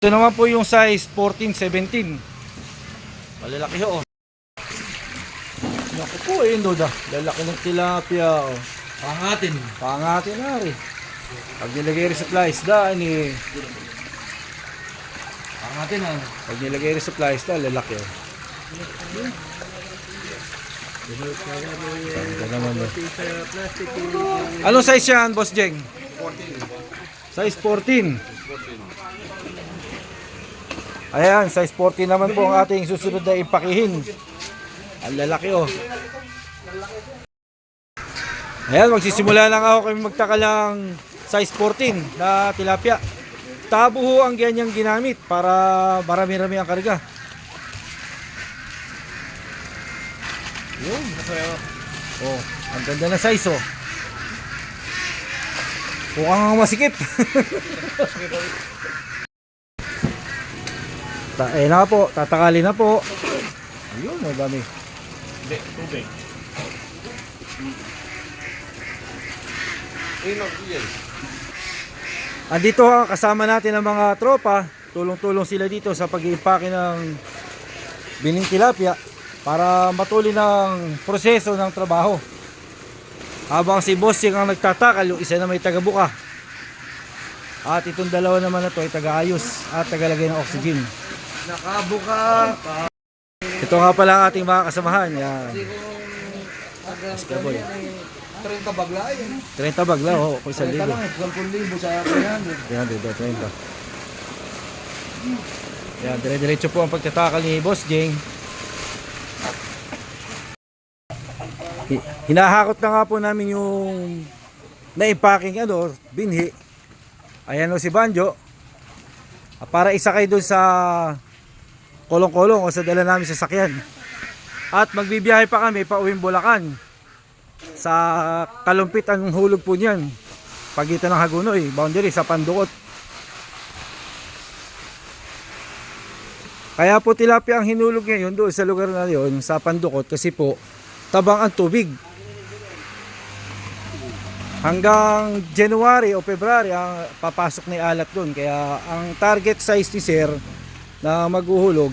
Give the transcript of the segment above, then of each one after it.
Ito naman po yung size 14, 17. Malalaki ho. oh. Naku po eh, Doda. Lalaki ng tilapia. Oh. Pangatin. Pangatin na rin. Pag nilagay rin sa isda, ni Pangatin ah. pag nilagay rin sa isda, lalaki. Oh. Anong size yan, Boss Jeng? 14. Size 14. Ayan, size 14 naman po ang ating susunod na ipakihin. Ang lalaki oh. Ayan, magsisimula lang ako kami magtakalang size 14 na tilapia. Tabo ho ang ganyang ginamit para marami-rami ang karga. Yun. Oh, ang ganda ng size oh. Mukhang masikip. Ta eh na po, tatakali na po. Ayun, madami. Hindi, tubig. Andito ha, kasama natin ang mga tropa. Tulong-tulong sila dito sa pag-iimpake ng bining tilapia para matuloy ng proseso ng trabaho. Habang si Bossing ang nagtatakal, yung isa na may tagabuka. At itong dalawa naman na to ay tagaayos at tagalagay ng oxygen. Nakabuka. Ito nga pala ang ating mga kasamahan. Yan. Boy. 30 bagla yun. 30 bagla, oh, kung 1,000. 30 lang eh. 12,000 sa 300. Yan, dito, 30. Yan, dire-diretso po ang pagtatakal ni Boss Jing. Hinahakot na nga po namin yung na-impacking ano, binhi. Ayan o si Banjo. Ah, Para isakay doon sa kolong-kolong o sa dala namin sa sakyan. At magbibiyahe pa kami pa uwing Bulacan. Sa kalumpit ang hulog po niyan. Pagitan ng Hagunoy, boundary sa Pandukot. Kaya po tilapia ang hinulog ngayon doon sa lugar na yon sa Pandukot kasi po tabang ang tubig. Hanggang January o February ang papasok na alat doon. Kaya ang target size ni Sir na maghuhulog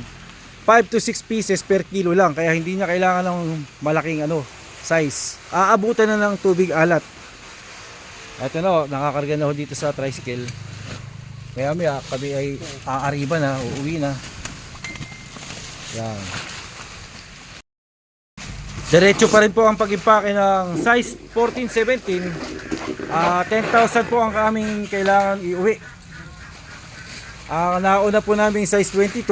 5 to 6 pieces per kilo lang. Kaya hindi niya kailangan ng malaking ano, size. Aabutan na ng tubig alat. Ito na, oh, nakakarga na ho dito sa tricycle. Kaya maya kami ay aariba na, uuwi na. Yan. Diretso pa rin po ang pag-impake ng size 14-17. Ah, 10,000 po ang aming kailangan iuwi. Ang nauna po namin size 22,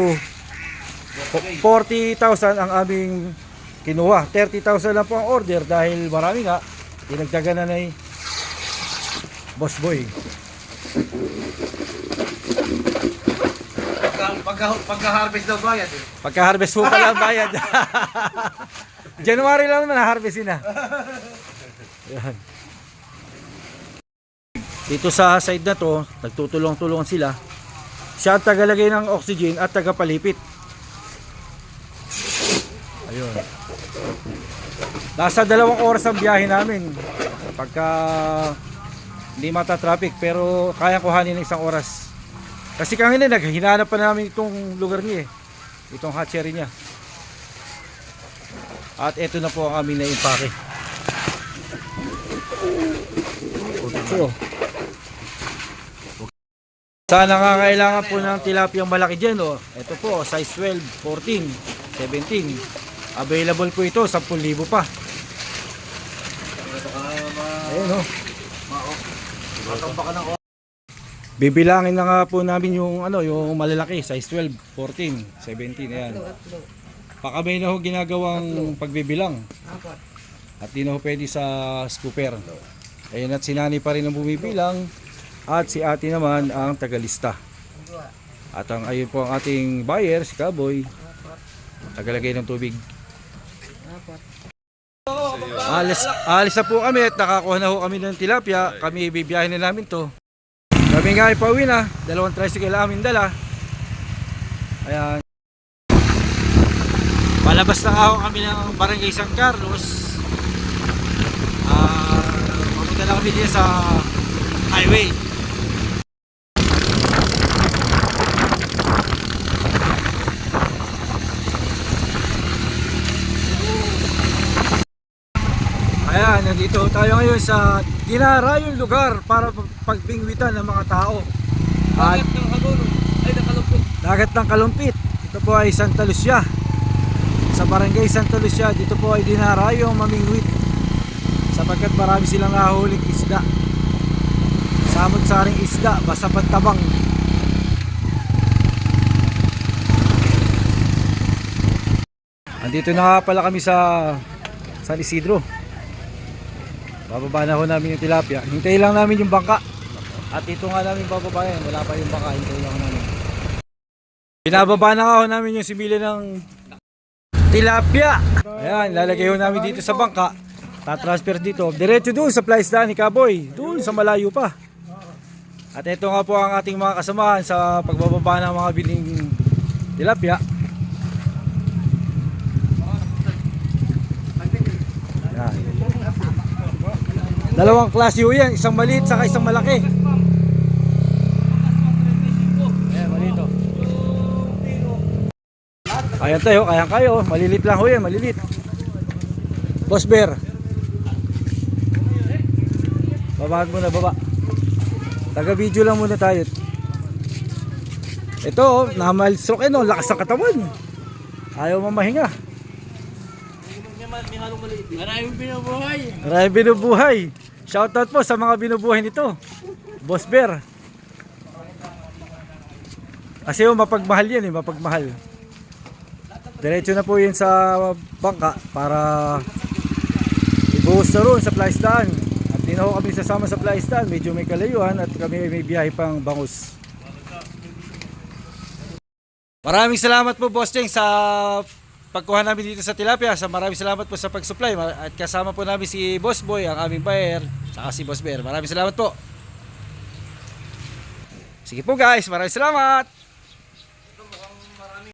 40,000 ang aming kinuha. 30,000 lang po ang order dahil marami nga. Dinagdagan na ni Boss Boy. Pagka, pagka, pagka-harvest daw bayad eh. Pagka-harvest po pala bayad. January lang naman harvest na. Yan. Dito sa side na to, nagtutulong-tulong sila. Siya ang tagalagay ng oxygen at tagapalipit. Ayun. Nasa dalawang oras ang biyahe namin. Pagka hindi mata traffic pero kaya kuhanin ng isang oras. Kasi kanina naghinanap pa namin itong lugar niya eh. Itong hatchery niya. At ito na po ang aming naimpake. So, sana nga kailangan po ng tilapiyang malaki dyan. Oh. Ito po, size 12, 14, 17. Available po ito, 10,000 pa. Ayun oh. Ka ng Bibilangin na nga po namin yung ano, yung malalaki, size 12, 14, 17, ayan. Baka may na ho ginagawang pagbibilang. At di na ho pwede sa scooper. Ayun at si Nani pa rin ang bumibilang at si ate naman ang tagalista. At ang ayun po ang ating buyer, si Kaboy. Tagalagay ng tubig. Alis, alis na po kami at nakakuha na ho kami ng tilapia. Kami bibiyahin na namin to. Kami nga ay pauwi na. Dalawang tricycle amin dala. Ayan. Palabas na ako kami ng barangay San Carlos. Uh, Mapunta kami dito sa highway. Ayan, nandito tayo ngayon sa dinarayong lugar para pagbingwitan ng mga tao. Dagat ng Kalumpit. Dagat ng Kalumpit. Ito po ay Santa Lucia. Sa barangay Santa Lucia, dito po ay dinarayong mamingwit. Sapagkat marami silang nahuling isda. Samot-saring isda, basta pantabang. Andito na pala kami sa San Isidro. Bababa na ho namin yung tilapia. Hintayin lang namin yung bangka. At ito nga namin bababayan. Wala pa yung bangka. Hintayin lang namin. Binababa na ho namin yung simili ng tilapia. Ayan, lalagay ho namin dito sa bangka. Tatransfer dito. Diretso doon sa Plaisdaan ni Kaboy. Doon sa malayo pa. At ito nga po ang ating mga kasamahan sa pagbababa ng mga biling tilapia. Yan. Dalawang klase ho yan. Isang maliit saka isang malaki. Ayan, maliit oh. Ayan tayo, kayang kayo. Malilit lang ho yan, malilit. Boss Bear. Babaan muna, baba. Taga video lang muna tayo. Ito, oh, na-mild stroke eh, no? lakas ng katawan. Ayaw mamahinga. Maraming binubuhay. Maraming binubuhay. Shoutout po sa mga binubuhay nito. Boss Bear. Kasi yung mapagmahal yan eh, mapagmahal. Diretso na po yun sa bangka para ibuhos na roon sa Plaistan. At di na ho kami sasama sa Plaistan, medyo may kalayuan at kami ay may biyahe pang bangus. Maraming salamat po Boss Cheng sa pagkuha namin dito sa tilapia. Sa maraming salamat po sa pag-supply At kasama po namin si Boss Boy, ang aming buyer, saka si Boss Bear. Maraming salamat po. Sige po guys, maraming salamat.